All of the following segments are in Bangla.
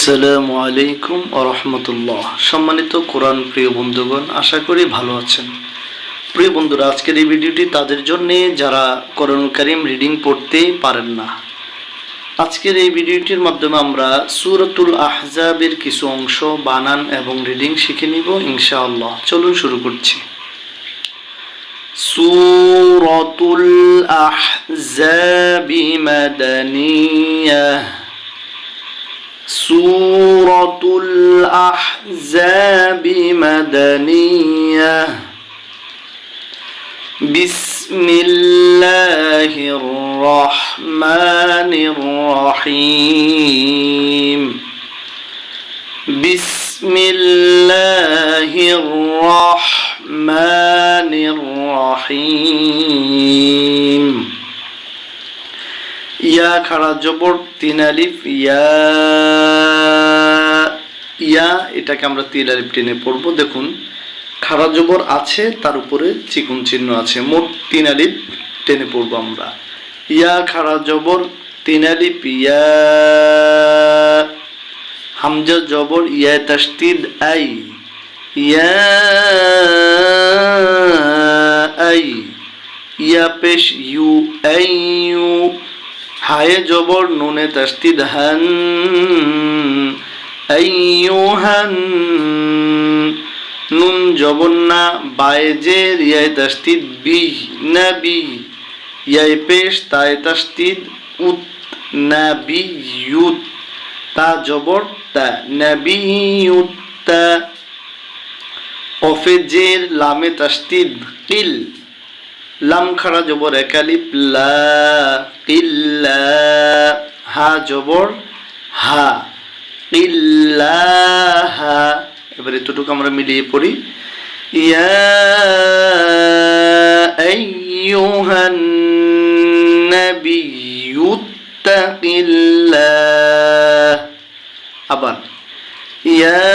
আসসালামু আলাইকুম রহমতুল্লাহ। সম্মানিত কোরআন প্রিয় বন্ধুগণ, আশা করি ভালো আছেন। প্রিয় বন্ধুরা, আজকের এই ভিডিওটি তাদের জন্যে যারা কোরআন কারিম রিডিং পড়তে পারেন না, আজকের এই ভিডিওটির মাধ্যমে আমরা সুরতুল আহজাবের কিছু অংশ, বানান এবং রিডিং শিখে নিব ইনশাআল্লাহ। চলুন শুরু করছি। সুরতুল আহজাবি মাদানিয়াহ سورة الأحزاب مدنية. بسم الله الرحمن الرحيم. بسم الله الرحمن الرحيم. ইয়া খাড়া জবর, তিন আলিফ, ইয়া ইয়া, এটাকে আমরা তিন আলিফ টেনে পড়ব। দেখুন খাড়া জবর আছে, তার উপরে চিকুন চিহ্ন আছে। মোট তিন আলিফ টেনে পড়ব আমরা। ইয়া খাড়া জবর, তিন আলিফ, ইয়া, হামজা জবর, ইয়া তাস্তিদ আই, ইয়া আই, ইয়া পেশ, ইউ, আই, ইউ হায়ে জবর নুনে তাস্তিদ হান আইয়ুহান। নুন জবর না বায়ে তাস্তিদ বি না বি ইয়ায় পেশ তায় তাস্তিদ উত না বি ইউত তা জবর তা নাবি ইউত তা অফে জের লামে তাস্তিদ কিল লাম খাড়া জবর একালিপ লা ইল্লা হা জবর, হা ইল্লাহা এবার এতটুকু আমরা মিলিয়ে পড়ি। ইয়া আইয়ুহান নাবিয়্যু তাকিল্লাহ। আবার, ইয়া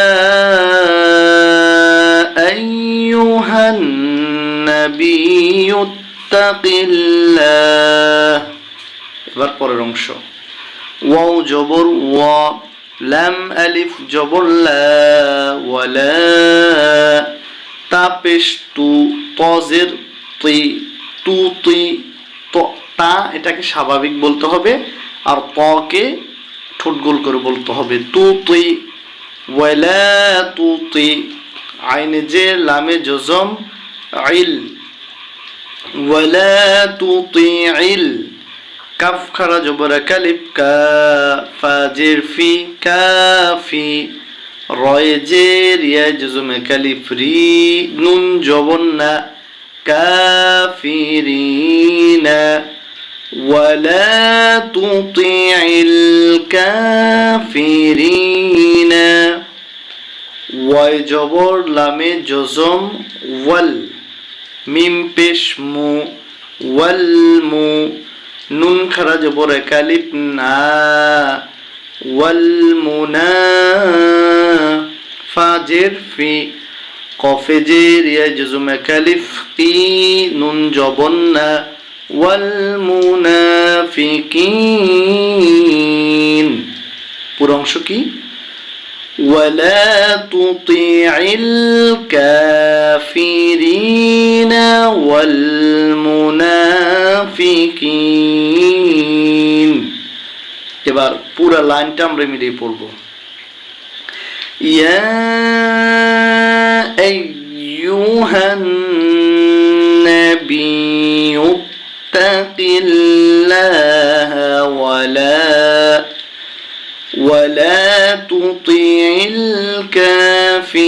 আইয়ুহান নাবিয়্যু তাকিল্লাহ এবার পরের অংশ। ওয়াও জবর, ওয়া, লাম, আলিফ, জবর, লা ওয়ালা তা, পেশ, তু, তজের তুই তু তুই তা এটাকে স্বাভাবিক বলতে হবে, আর তকে ঠোঁট গোল করে বলতে হবে, তু তুই ওয়ালা, তু তুই আইনে যে, লামে, জজম আইল ولا تطيع কাফ খারা জবর কালিফ কা ফাজির ফি কাফি রয় জের ইয়া জজমে কালিফ রি নুন জবর না কাফিরিনা ولا تطيع الكافرين ওয়াই জবর লামে জজম ওয়াল মিম পেশ মু, ওয়াল মু, নুন খারা জবর কালিপ না, ওয়াল মুনা ফাজের ফি, কফে জের ইয়া জুজুম কালিফ কি নুন জবন না, ওয়াল পুরো অংশ কি? ولا تطيع الكافرين والمنافقين এবার পুরো লাইনটা আমরা মিলিয়ে পড়ব ইয়া আইয়ুহান নাবিয়্যু তাকিল্লাহা ওয়ালা ولا تطيع الكافرين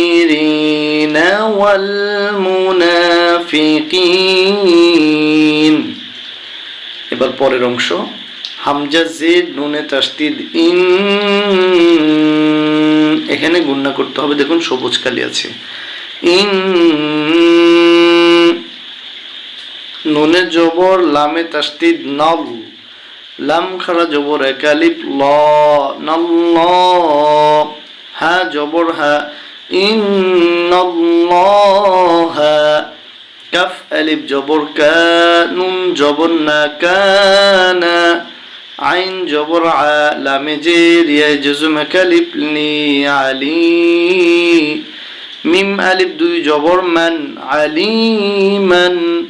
والمنافقين এবার পরের অংশ হামজা জেদ নুনে তাস্তিদ ইন এখানে গুণনা করতে হবে দেখুন সবুজ কালি আছে ইন নুনে জবর লামে তাস্তিদ নব লাম খারা জবর একালিপ ল, নল্ল, হা জবর হা ইন্নাল্লাহা কাফ আলিফ জবর কা, নুন জবর না কানা আইন জবর আ, লামে জের ইয়া জজম কালিফ লি আলি। মিম আলিফ দুই জবর মান আলিমান।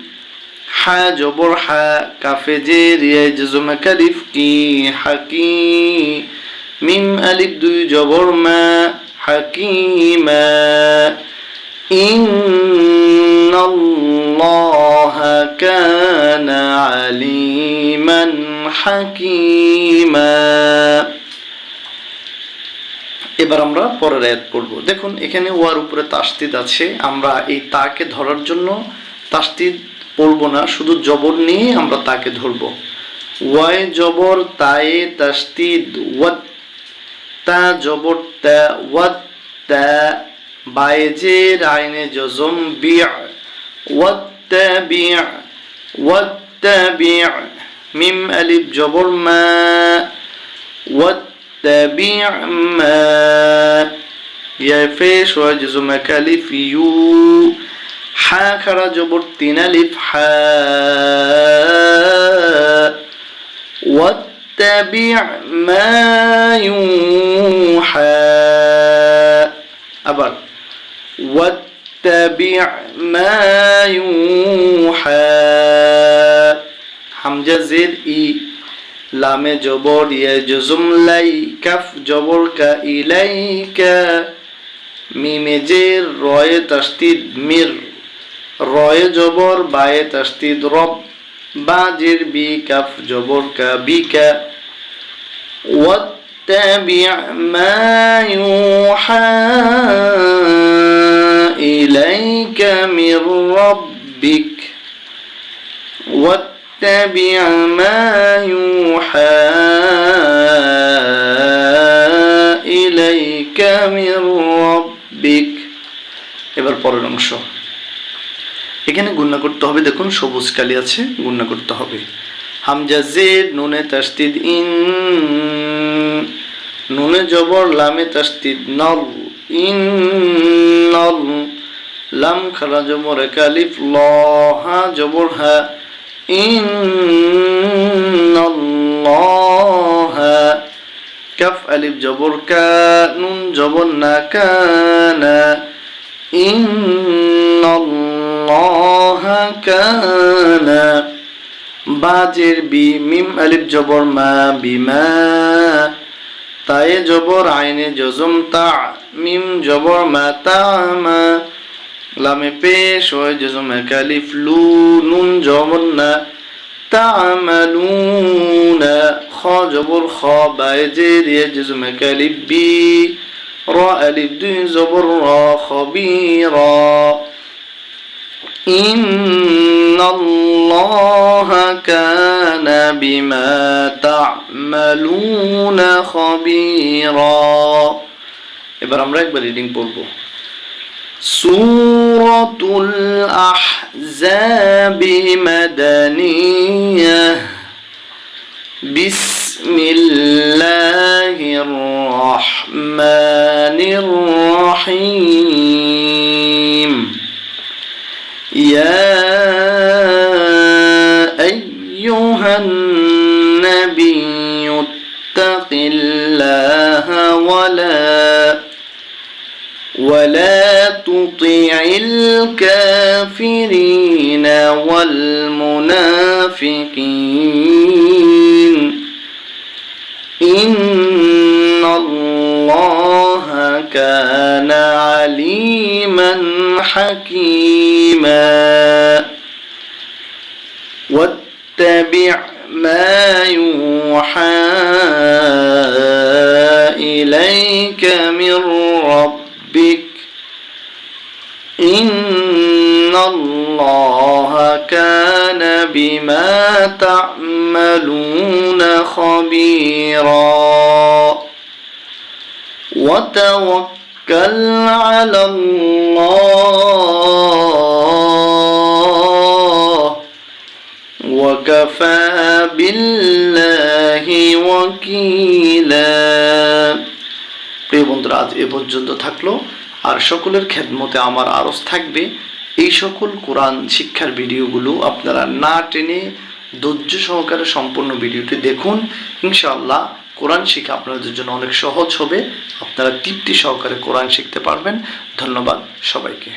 হা জবর হা কাফে জের ইয়া জজম কালিফ কি হাকি মিম আলিফ দুই জবর মা হাকিমা إن الله كان عليما حكيما এবার আমরা পরের আয়াত পড়ব দেখুন এখানে ওয়ার উপরে তাস্তিদ আছে আমরা এই তাকে ধরার জন্য তাস্তিদ পড়ব না, শুধু জবর নিয়ে আমরা তাকে ধরব। ওয়াই জবর তায়ে তাস্তিদ ওয়াত, তা জবর তা ওয়াত, তা বাইজের রাইনে জজম বিয়, ওয়াত বিয়া ওয়াত বিয়া, মিম আলিফ জবর মা, ওয়াত বিয়া মা ইয়া ফেশ ওয়া জজম কালিফ ইউ। يو حا خرج برتين الف حاء واتبع ما يوحى أبر واتبع ما يوحى حمزة زير إي লামে জবর ইয়ে জুজুম লাই কাফ জবর কা ইলাইকা মিমে জের রয়ে তাস্তিদ মির রয়ে জবর বায়ে তাস্তিদ রব বাজের বি কাফ জবর কা বিকা واتبع ما يوحى إليك من ربك واتبع ما يوحى إليك من ربك এবার পরের অংশ এখানে গুণনা করতে হবে, দেখুন, সবুজ কালি আছে, গুণনা করতে হবে। হামজা জের নুনে তাস্তিদ ইন, নুনে জবর লামে তাস্তিদ নল ইন, নল। লাম খারা জবর একালিফ ল, হা জবর হা ইন, নল হা। কাফ আলিফ জবর কা, নুন জবর না কানা ইন, নল كان বাজের বি মিম আলিফ জবর মা বিমা তায়ে জবর আইনে জজম তা মিম জবর মা তামা লামে পেশ হয় জজম কালিফ লু নুন জবর না تعملون خا جبر خا بايجير يجزم كالف بي را ألف دي زبر را خبيرا إن الله كان بما تعملون خبيرا এবার আমরা একবার রিডিং পড়বো سورة الأحزاب مدنية بسم الله الرحمن الرحيم تطع الكافرين والمنافقين. إن الله كان عليما حكيما. واتبع ما يوحى إليك من ربك كان بما تعملون خبيرا وتوكل على الله وكفى بالله وكيلا প্রিয় বন্ধুরা আজ এ পর্যন্ত থাকলো আর সকলের খেদমতে আমার আরজ থাকবে এই সকল কোরআন শিক্ষার ভিডিওগুলো আপনারা না টেনে ধৈর্য সহকারে সম্পূর্ণ ভিডিওটি দেখুন। ইনশাআল্লাহ কোরআন শিখা আপনাদের জন্য অনেক সহজ হবে। আপনারা তৃপ্তি সহকারে কোরআন শিখতে পারবেন। ধন্যবাদ সবাইকে।